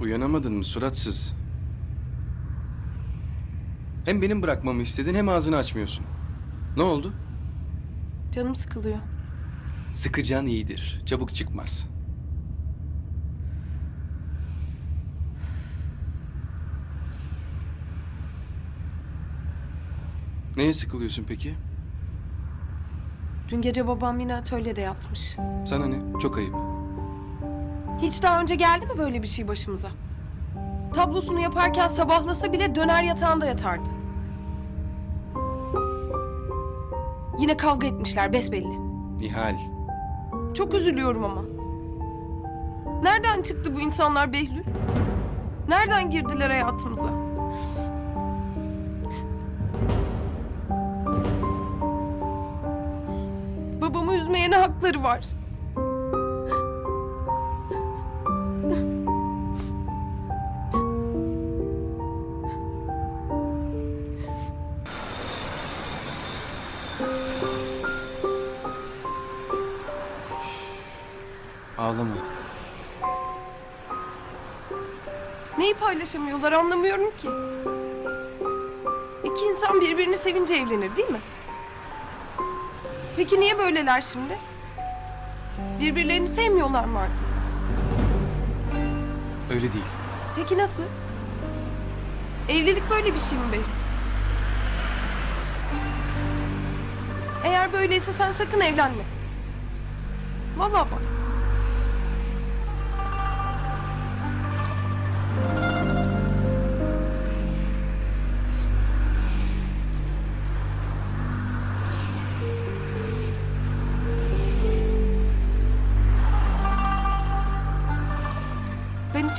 Uyanamadın mı suratsız? Hem benim bırakmamı istedin hem ağzını açmıyorsun. Ne oldu? Canım sıkılıyor. Sıkıcan iyidir. Çabuk çıkmaz. Neye sıkılıyorsun peki? Dün gece babam yine atölyede yatmış. Sana ne? Çok ayıp. Hiç daha önce geldi mi böyle bir şey başımıza? Tablosunu yaparken sabahlasa bile döner yatağında yatardı. Yine kavga etmişler besbelli. Nihal. Çok üzülüyorum ama. Nereden çıktı bu insanlar Behlül? Nereden girdiler hayatımıza? Babamı üzmeye ne hakları var? Ağlama. Neyi paylaşamıyorlar anlamıyorum ki. İki insan birbirini sevince evlenir değil mi? Peki niye böyleler şimdi? Birbirlerini sevmiyorlar mı artık? Öyle değil. Peki nasıl? Evlilik böyle bir şey mi be? Eğer böyleyse sen sakın evlenme. Vallahi bak.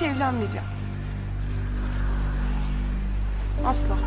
Evlenmeyeceğim. Asla.